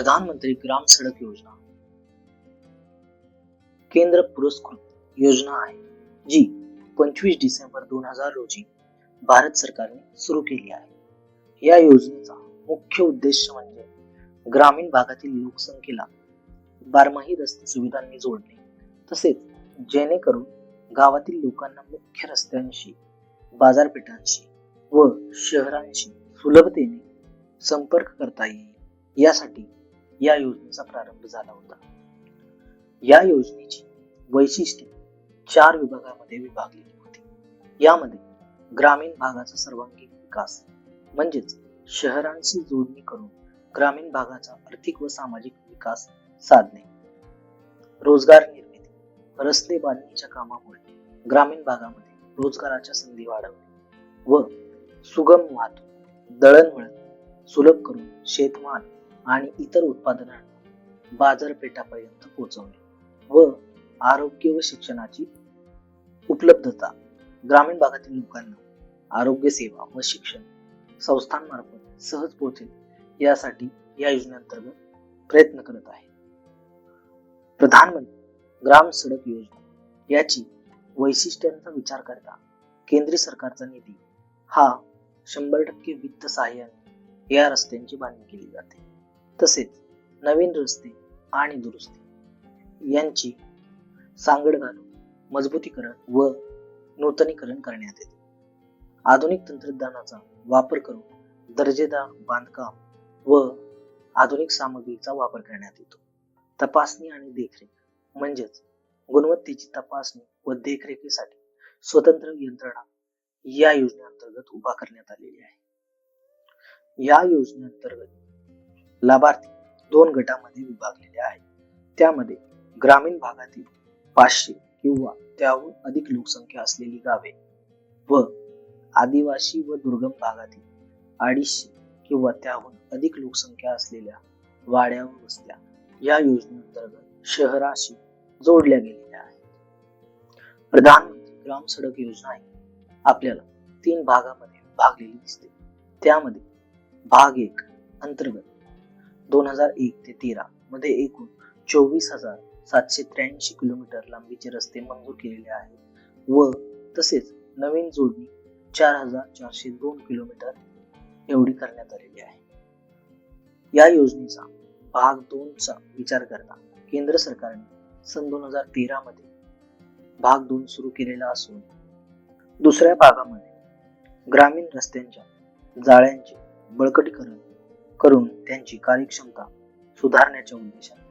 प्रधानमंत्री ग्राम सडक योजना. केंद्र पुरस्कृत योजना आहे जी पंचवीस डिसेंबर दोन हजार रोजी भारत सरकारने सुरू केली आहे. या योजनेचा मुख्य उद्देश म्हणजे ग्रामीण भागातील लोकसंख्येला बारमाही रस्ते सुविधांनी जोडणे तसेच जेणेकरून गावातील लोकांना मुख्य रस्त्यांशी बाजारपेठांशी व शहरांशी सुलभतेने संपर्क करता येईल. यासाठी या योजनेचा प्रारंभ झाला होता. या योजनेची वैशिष्ट्ये चार विभागामध्ये विभागलेली होती. यामध्ये ग्रामीण भागाचा सर्वांगीण विकास म्हणजेच शहरांशी जोडणी करून ग्रामीण भागाचा आर्थिक व सामाजिक विकास साधणे. रोजगार निर्मिती रस्ते बांधणीच्या कामामुळे ग्रामीण भागामध्ये रोजगाराच्या संधी वाढवणे व सुगम वाहतूक दळणवळण सुलभ करून शेतमाल आणि इतर उत्पादनांना बाजारपेठापर्यंत पोहोचवणे व आरोग्य व शिक्षणाची उपलब्धता ग्रामीण भागातील लोकांना आरोग्य सेवा व शिक्षण संस्थांमार्फत सहज पोहोचेल यासाठी या योजनेअंतर्गत प्रयत्न करत आहे. प्रधानमंत्री ग्राम सडक योजना याची वैशिष्ट्यांचा विचार करता केंद्र सरकारचा निधी हा शंभर टक्के वित्त सहाय्याने या रस्त्यांची बांधणी केली जाते. तसेच नवीन रस्ते आणि दुरुस्ती यांची सांगड घालून मजबूतीकरण व नूतनीकरण करण्यात येते. आधुनिक तंत्रज्ञानाचा वापर करून दर्जेदार बांधकाम व आधुनिक सामग्रीचा वापर करण्यात येतो. तपासणी आणि देखरेख म्हणजेच गुणवत्तेची तपासणी व देखरेखीसाठी स्वतंत्र यंत्रणा या योजनेअंतर्गत उभा करण्यात आलेली आहे. या योजनेअंतर्गत लाभार्थी दोन गटामध्ये विभागलेले आहेत. त्यामध्ये ग्रामीण भागातील पाचशे किंवा त्याहून अधिक लोकसंख्या असलेली गावे व आदिवासी व दुर्गम भागातील अडीचशे किंवा त्याहून अधिक लोकसंख्या असलेल्या वाड्या व वस्त्या या योजनेअंतर्गत शहराशी जोडल्या गेलेल्या आहेत. प्रधानमंत्री ग्राम सडक योजना ही आपल्याला तीन भागामध्ये विभागलेली दिसते. त्यामध्ये भाग एक अंतर्गत दोन हजार एक ते तेरा मध्ये एकूण चोवीस हजार सातशे त्र्याऐंशी किलोमीटर लांबीचे रस्ते मंजूर केलेले आहेत व तसेच नवीन जोडणी चार हजार चारशे दोन किलोमीटर एवढी करण्यात आलेली आहे. या योजनेचा भाग दोनचा विचार करता केंद्र सरकारने सन दोन हजार तेरा मध्ये भाग दोन सुरू केलेला असून दुसऱ्या भागामध्ये ग्रामीण रस्त्यांच्या जाळ्यांचे बळकटीकरण करून त्यांची कार्यक्षमता सुधारण्याच्या उद्देशाने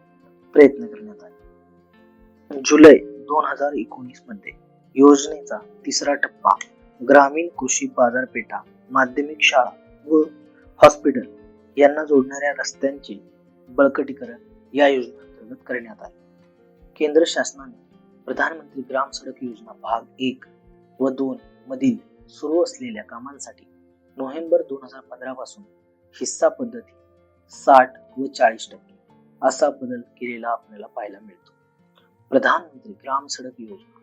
प्रयत्न करण्यात आले. जुलै दोन हजार एकोणीसमध्ये योजनेचा तिसरा टप्पा ग्रामीण कृषी बाजारपेठा माध्यमिक शाळा व हॉस्पिटल यांना जोडणाऱ्या रस्त्यांचे बळकटीकरण या योजनेअंतर्गत करण्यात आले. केंद्र शासनाने प्रधानमंत्री ग्राम सडक योजना भाग एक व दोन मधील सुरू असलेल्या कामांसाठी नोव्हेंबर दोन हजार पंधरा पासून हिस्सा पद्धती साठ व चाळीस टक्के असा बदल केलेला आपल्याला पाहायला मिळतो. प्रधानमंत्री ग्राम सडक योजना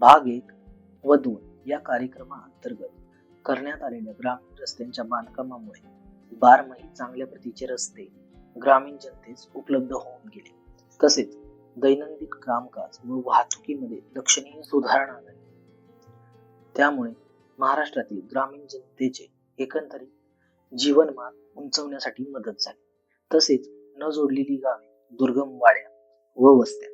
भाग एक व दोन या कार्यक्रमाअंतर्गत करण्यात आलेल्या ग्रामीण रस्त्यांच्या बांधकामामुळे बारमाही चांगल्या प्रतीचे रस्ते ग्रामीण जनतेस उपलब्ध होऊन गेले. तसेच दैनंदिन कामकाज व वाहतुकीमध्ये लक्षणीय सुधारणा झाली त्यामुळे महाराष्ट्रातील ग्रामीण जनतेचे एकंदरीत जीवनमान उंचवण्यासाठी मदत झाली. तसेच न जोडलेली गावे दुर्गम वाड्या व वस्त्या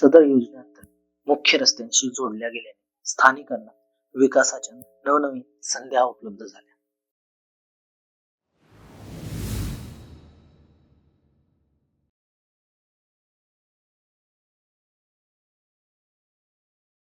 सदर योजनेअंतर्गत मुख्य रस्त्यांशी जोडल्या गेल्याने स्थानिकांना विकासाच्या नवनवीन संध्या उपलब्ध झाल्या.